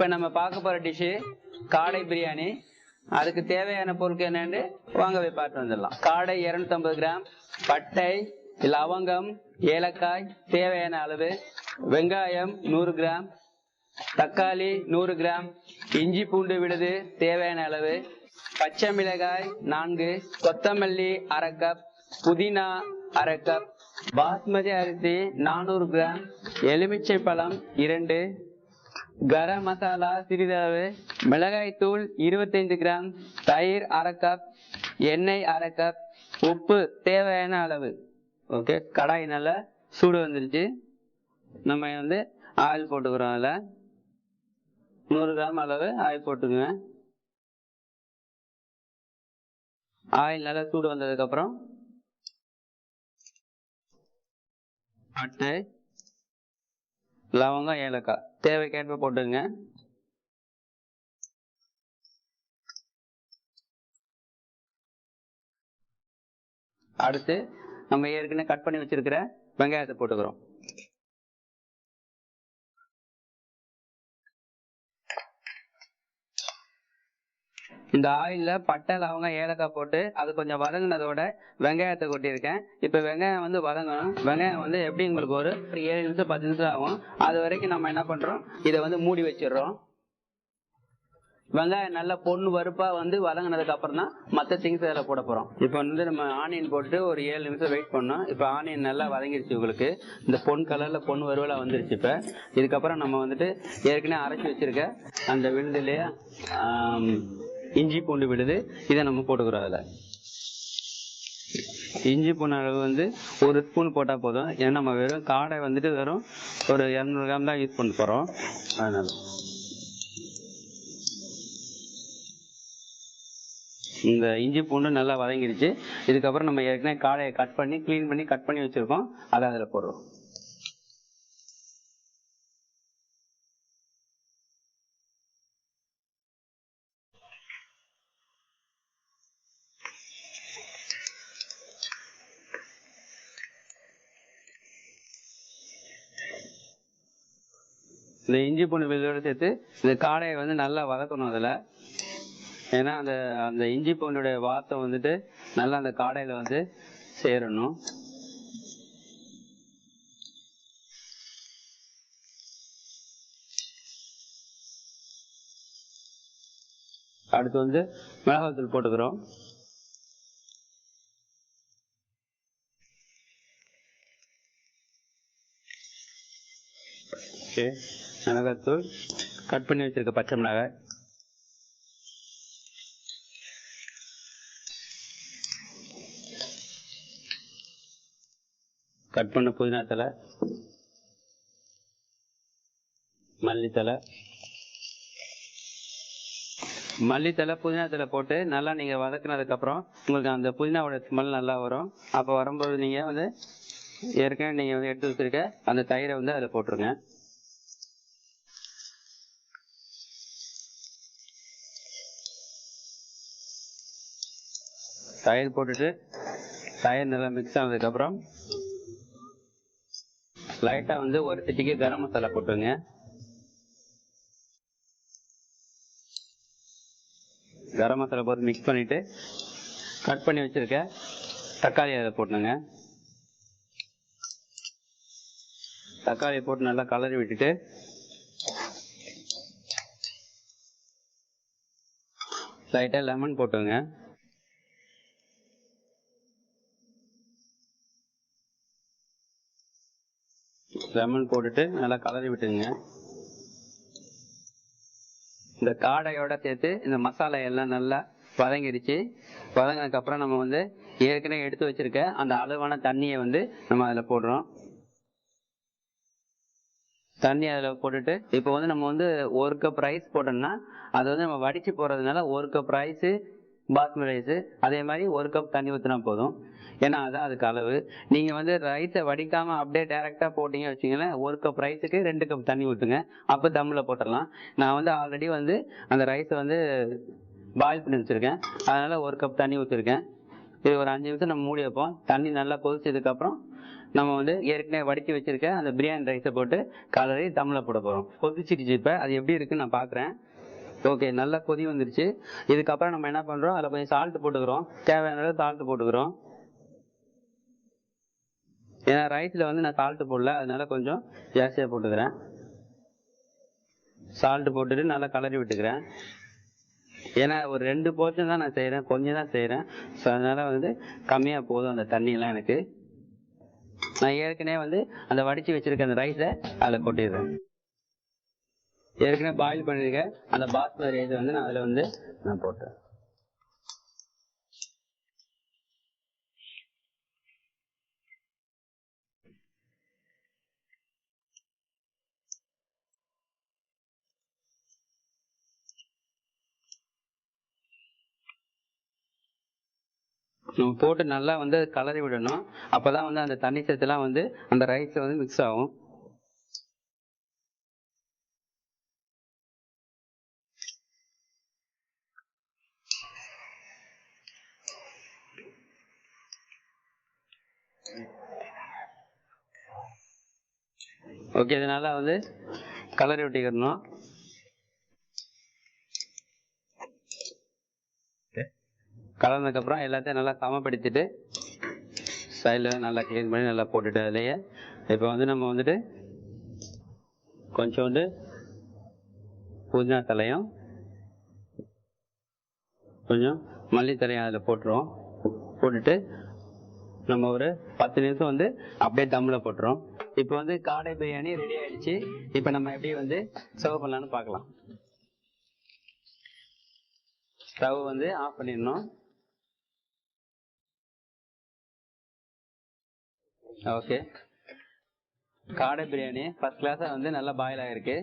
இப்போ நம்ம பார்க்க போற டிஷ்ஷு காடை பிரியாணி. அதுக்கு தேவையான பொருட்கள் என்னன்னு வாங்க போய் பார்த்து வந்துடலாம். காடை 250 கிராம் பட்டை லவங்கம் ஏலக்காய் தேவையான அளவு வெங்காயம் நூறு கிராம் தக்காளி நூறு கிராம் இஞ்சி பூண்டு விழுது தேவையான அளவு பச்சை மிளகாய் நான்கு கொத்தமல்லி அரை கப் புதினா அரை கப் பாஸ்மதி அரிசி நானூறு கிராம் எலுமிச்சை பழம் இரண்டு கரம் மசாலா சிறிதளவு மிளகாய் தூள் இருபத்தைந்து கிராம் தயிர் அரை கப் எண்ணெய் அரை கப் உப்பு தேவையான அளவு. ஓகே கடாய் நல்லா சூடு வந்துருச்சு. நம்ம வந்து ஆயில் போட்டுக்கிறோம் அதில். நூறு கிராம் அளவு ஆயில் போட்டுக்குங்க. ஆயில் நல்லா சூடு வந்ததுக்கப்புறம் அட்டை லவங்கம் ஏலக்காய். தேவைக்கேற்ப போட்டுங்க அடுத்து நம்ம ஏற்கனவே கட் பண்ணி வச்சிருக்கிற வெங்காயத்தை போட்டுக்கிறோம். இந்த ஆயில்ல பட்டை லவங்கம் ஏலக்காய் போட்டு அது கொஞ்சம் வதங்கினதோட வெங்காயத்தை கொட்டியிருக்கேன். இப்போ வெங்காயம் வந்து வதங்கணும். வெங்காயம் வந்து எப்படி உங்களுக்கு ஒரு ஒரு ஏழு நிமிஷம் பத்து நிமிஷம் ஆகும். அது வரைக்கும் நம்ம என்ன பண்றோம்? இதை வந்து மூடி வச்சிடுறோம். வெங்காயம் நல்லா பொண்ணு வறுப்பா வந்து வதங்கினதுக்கு அப்புறம் தான் மற்ற திங்ஸ் அதில் போட போறோம். இப்போ வந்து நம்ம ஆனியன் போட்டு ஒரு ஏழு நிமிஷம் வெயிட் பண்ணோம். இப்போ ஆனியன் நல்லா வதங்கிடுச்சு உங்களுக்கு. இந்த பொன் கலர்ல பொன் வறுவலாக வந்துருச்சு இப்போ. இதுக்கப்புறம் நம்ம வந்துட்டு ஏற்கனவே அரைச்சி வச்சிருக்க அந்த விழுந்துலேயே இஞ்சி பூண்டு விழுது இதை நம்ம போட்டுக்கிறோம் அதில். இஞ்சி பூண்டு அளவு வந்து ஒரு ஸ்பூன் போட்டால் போதும். ஏன்னா நம்ம வெறும் காடை வந்துட்டு வெறும் ஒரு இரநூறு கிராம் தான் யூஸ் பண்ண போகிறோம் அதனால். இந்த இஞ்சி பூண்டு நல்லா வதங்கிடுச்சு இதுக்கப்புறம் நம்ம ஏற்கனவே காடையை கட் பண்ணி க்ளீன் பண்ணி கட் பண்ணி வச்சிருக்கோம். அதை அதில் போடுறோம். இந்த இஞ்சி பூண்டு விழுதோடு சேர்த்து இந்த காடையை வந்து நல்லா வதக்கணும் அதில். ஏன்னா அந்த அந்த இஞ்சி பூண்டுடைய வாசம் வந்துட்டு நல்லா அந்த காடையில வந்து சேரணும். அடுத்து வந்து மிளகாத்தூள் போட்டுக்கிறோம். ஓகே. மிளகாத்தூள் கட் பண்ணி வச்சிருக்க பச்சை மிளகாய். கட் பண்ண புதினா தலை மல்லித்தலை மல்லித்தலை புதினா தலை போட்டு நல்லா நீங்க வதக்குனதுக்கு அப்புறம் உங்களுக்கு அந்த புதினாவோட ஸ்மெல் நல்லா வரும். அப்போ வரும்போது நீங்க வந்து ஏற்கனவே நீங்க வந்து எடுத்து வச்சிருக்க அந்த தயிரை வந்து அதில் போட்டுருங்க. தயிர் போட்டுட்டு தயிர் நல்லா மிக்ஸ் ஆனதுக்கப்புறம் லைட்டாக வந்து ஒரு சிட்டிக்கு கரம் மசாலா போட்டுருங்க. கரம் மசாலா போட்டு மிக்ஸ் பண்ணிட்டு கட் பண்ணி வச்சுருக்க தக்காளி அதில் போட்டுங்க தக்காளியை போட்டு நல்லா கலரி விட்டுட்டு லைட்டாக லெமன் போட்டுங்க லெமன் போட்டுட்டு நல்லா கலரி விட்டுங்க. இந்த காடையோட சேர்த்து இந்த மசாலா எல்லாம் நல்லா வதங்கிடுச்சு. வதங்கினதுக்கு அப்புறம் நம்ம வந்து ஏற்கனவே எடுத்து வச்சிருக்க அந்த அளவான தண்ணியை வந்து நம்ம அதில் போடுறோம். தண்ணி அதில் போட்டுட்டு இப்போ வந்து நம்ம வந்து ஒரு கப் ரைஸ் போட்டோம்னா அது வந்து நம்ம வடிச்சு போடுறதுனால ஒரு கப் ரைஸு பாஸ்மதி ரைஸு அதே மாதிரி ஒரு கப் தண்ணி ஊற்றினா போதும். ஏன்னா அதான் அதுக்கு அளவு. நீங்கள் வந்து ரைஸை வடிக்காமல் அப்படியே டேரெக்டாக போட்டிங்க வச்சிங்களேன் ஒரு கப் ரைஸுக்கு ரெண்டு கப் தண்ணி ஊற்றுங்க அப்போ தம்மில் போட்டுடலாம். நான் வந்து ஆல்ரெடி வந்து அந்த ரைஸை வந்து பாயில் பண்ணி வச்சுருக்கேன். அதனால் ஒரு கப் தண்ணி ஊற்றிருக்கேன் இது ஒரு அஞ்சு நிமிஷம் நம்ம மூடி வைப்போம். தண்ணி நல்லா கொதிச்சதுக்கப்புறம் நம்ம வந்து ஏற்கனவே வடித்து வச்சுருக்க அந்த பிரியாணி ரைஸை போட்டு கலரி தம்மில் போட போகிறோம் கொதிச்சிருச்சு இப்போ. அது எப்படி இருக்குன்னு நான் பார்க்குறேன் ஓகே நல்லா கொதி வந்துருச்சு. இதுக்கப்புறம் நம்ம என்ன பண்ணுறோம் அதில் கொஞ்சம் சால்ட் போட்டுக்கிறோம். தேவையான அளவு சால்ட் போட்டுக்கிறோம். ஏன்னா ரைஸில் வந்து நான் சால்ட்டு போடல. அதனால கொஞ்சம் ஜாஸ்தியாக போட்டுக்கிறேன். சால்ட் போட்டுட்டு நல்லா கலரி விட்டுக்கிறேன். ஏன்னா ஒரு ரெண்டு போர்ஷன் தான் நான் செய்கிறேன் கொஞ்சம் தான் செய்கிறேன் ஸோ அதனால வந்து கம்மியாக போதும் அந்த தண்ணியெல்லாம் எனக்கு. நான் ஏற்கனவே வந்து அந்த வடித்து வச்சுருக்க அந்த ரைஸை அதில் கொட்டிடுறேன். ஏற்கனவே பாயில் பண்ணியிருக்கேன். அந்த பாஸ்மதி ரைஸை வந்து நான் அதில் வந்து நான் போட்டேன் நம்ம போட்டு நல்லா வந்து கலரி விடணும். அப்போ தான் வந்து அந்த தண்ணி சத்துலாம் வந்து அந்த ரைஸ் வந்து மிக்ஸ் ஆகும். ஓகே இது நல்லா வந்து கலரி விட்டுக்கிறணும் கலந்ததுக்கப்புறம் எல்லாத்தையும் நல்லா சமப்படுத்திட்டு சைடில் நல்லா க்ளீன் பண்ணி நல்லா போட்டுட்டு அதுலேயே இப்போ வந்து நம்ம வந்துட்டு கொஞ்சோண்டு புதினா தலையும் கொஞ்சம் மல்லித்தலையும் அதில் போட்டுருவோம். போட்டுட்டு நம்ம ஒரு பத்து நிமிஷம் வந்து அப்படியே தம்மில் போட்டுரும் இப்போ வந்து காடை பிரியாணி ரெடி ஆயிடுச்சு. இப்போ நம்ம எப்படி வந்து சர்வ் பண்ணலான்னு பார்க்கலாம். ஸ்டவ் வந்து ஆஃப் பண்ணிடணும். ஓகே காடை பிரியாணி ஃபர்ஸ்ட் கிளாஸாக வந்து நல்லா பாயில் ஆகிருக்கு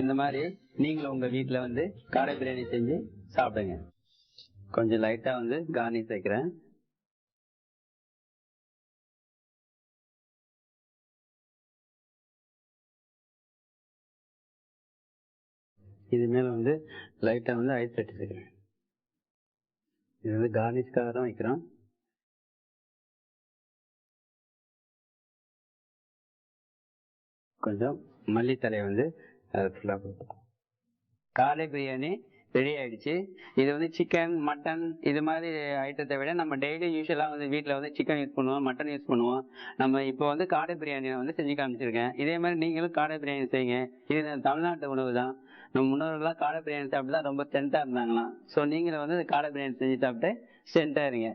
இந்த மாதிரி நீங்களும் உங்கள் வீட்டில் வந்து காடை பிரியாணி செஞ்சு சாப்பிடுங்க. கொஞ்சம் லைட்டாக வந்து கார்னிஷ் வைக்கிறேன். இது மேலே வந்து லைட்டாக வந்து ஐஸ் தட்டிருக்கிறேன் இது வந்து கார்னிஷ்காக தான் வைக்கிறோம். கொஞ்சம் மல்லித்தலையை வந்து அது ஃபுல்லாக கொடுப்போம் காடை பிரியாணி ரெடி ஆயிடுச்சு. இது வந்து சிக்கன் மட்டன் இது மாதிரி ஐட்டத்தை விட நம்ம டெய்லி யூஸ்வலாக வந்து வீட்டில் வந்து சிக்கன் யூஸ் பண்ணுவோம் மட்டன் யூஸ் பண்ணுவோம். நம்ம இப்போ வந்து காடை பிரியாணியை வந்து செஞ்சு காமிச்சிருக்கேன். இதே மாதிரி நீங்களும் காடை பிரியாணி செய்யுங்க. இது தமிழ்நாட்டு உணவு தான் நம்ம முன்னோர்கள்லாம் காடை பிரியாணி சாப்பிட்டு தான் ரொம்ப ஸ்ட்ரென்த்தாக இருந்தாங்களாம். ஸோ நீங்களும் வந்து காடை பிரியாணி செஞ்சு சாப்பிட்டு ஸ்ட்ரென்த்தாக இருங்க.